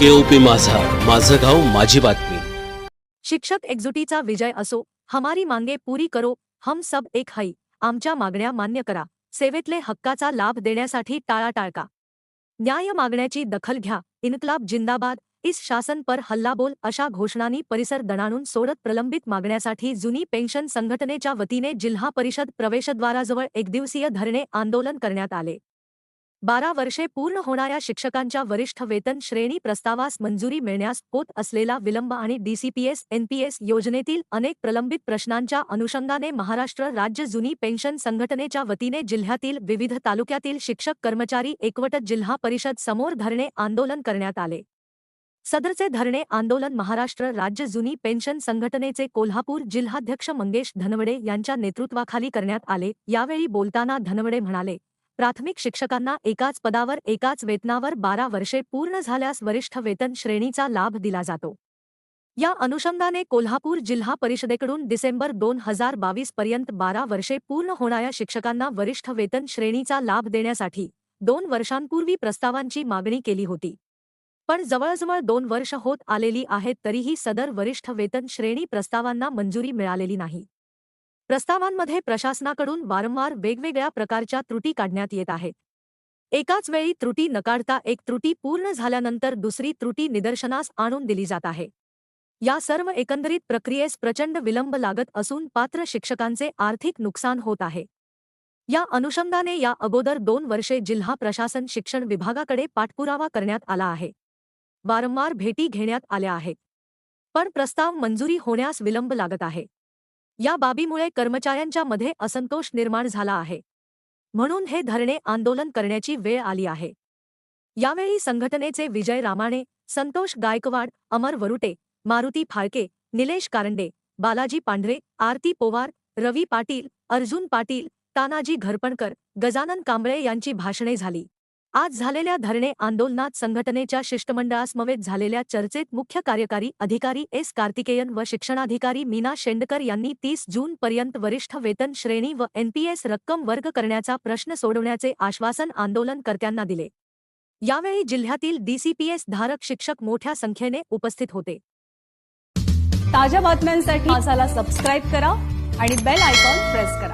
केओपी माझा. माझं गाव माझी बातमी. शिक्षक एक्झुटीचा विजय असो हमारी मांगे पुरी करो हम सब एक हई आमच्या मागण्या मान्य करा. सेवेतले हक्काचा लाभ देण्यासाठी टाळाटाळ का न्याय मागण्याची दखल घ्या. इन्कलाब जिंदाबाद. इस शासन पर हल्लाबोल अशा घोषणांनी परिसर दणाणून सोडत प्रलंबित मागण्यासाठी जुनी पेन्शन संघटनेच्या वतीने जिल्हा परिषद प्रवेशद्वाराजवळ एकदिवसीय धरणे आंदोलन करण्यात आले. बारा वर्षे पूर्ण होणाऱ्या शिक्षकांच्या वरिष्ठ वेतन श्रेणी प्रस्तावास मंजुरी मिळण्यास होत असलेला विलंब आणि डीसीपीएस एनपीएस योजनेतील अनेक प्रलंबित प्रश्नांच्या अनुषंगाने महाराष्ट्र राज्य जुनी पेन्शन संघटनेच्या वतीने जिल्ह्यातील विविध तालुक्यातील शिक्षक कर्मचारी एकवटत जिल्हा परिषद समोर धरणे आंदोलन करण्यात आले. सदरचे धरणे आंदोलन महाराष्ट्र राज्य जुनी पेन्शन संघटनेचे कोल्हापूर जिल्हाध्यक्ष मंगेश धनवडे यांच्या नेतृत्वाखाली करण्यात आले यावेळी बोलताना धनवडे म्हणाले प्राथमिक शिक्षकांना एकाच पदावर एकाच वेतनावर बारा वर्षे पूर्ण झाल्यास वरिष्ठ वेतन श्रेणीचा लाभ दिला जातो. या अनुषंगाने कोल्हापूर जिल्हा परिषदेकडून डिसेंबर दोन हजार बावीस पर्यंत बारा वर्षे पूर्ण होणाऱ्या शिक्षकांना वरिष्ठ वेतन श्रेणीचा लाभ देण्यासाठी दोन वर्षांपूर्वी प्रस्तावांची मागणी केली होती. पण जवळजवळ दोन वर्ष होत आलेली आहेत तरीही सदर वरिष्ठ वेतन श्रेणी प्रस्तावांना मंजुरी मिळालेली नाही. प्रस्तावांमध्ये प्रशासनाकडून वारंवार वेगवेगळ्या प्रकारच्या त्रुटी काढण्यात येत आहेत. एकाच वेळी त्रुटी नकारता एक त्रुटी पूर्ण झाल्यानंतर दुसरी त्रुटी निदर्शनास आणून दिली जात आहे. या सर्व एकंदरीत प्रक्रियेस प्रचंड विलंब लागत असून पात्र शिक्षकांचे आर्थिक नुकसान होत आहे. या अनुषंगाने या अगोदर दोन वर्षे जिल्हा प्रशासन शिक्षण विभागाकडे पाठपुरावा करण्यात आला आहे. वारंवार भेटी घेण्यात आल्या आहेत. पण प्रस्ताव मंजुरी होण्यास विलंब लागत आहे. या बाबीमुळे कर्मचाऱ्यांच्या मध्ये असंतोष निर्माण झाला आहे. म्हणून हे धरणे आंदोलन करण्याची वेळ आली आहे. यावेळी संघटनेचे विजय रामाणे संतोष गायकवाड अमर वरुटे मारुती फाळके निलेश कारंडे बालाजी पांढरे आरती पोवार रवी पाटील अर्जुन पाटील तानाजी घरपणकर गजानन कांबळे यांची भाषणे झाली. आज झालेल्या धरणे आंदोलनात संघटनेच्या शिष्टमंडळासमवेत झालेल्या चर्चेत मुख्य कार्यकारी अधिकारी एस कार्तिकेयन व शिक्षणाधिकारी मीना शेंडकर यांनी तीस जून पर्यंत वरिष्ठ वेतन श्रेणी व एनपीएस रक्कम वर्ग करण्याचा प्रश्न सोडवण्याचे आश्वासन आंदोलनकर्त्यांना दिले. यावेळी जिल्ह्यातील डीसीपीएस धारक शिक्षक मोठ्या संख्येने उपस्थित होते. ताज्या बातम्यांसाठी मासाला सबस्क्राईब करा आणि बेल आयकॉन प्रेस करा.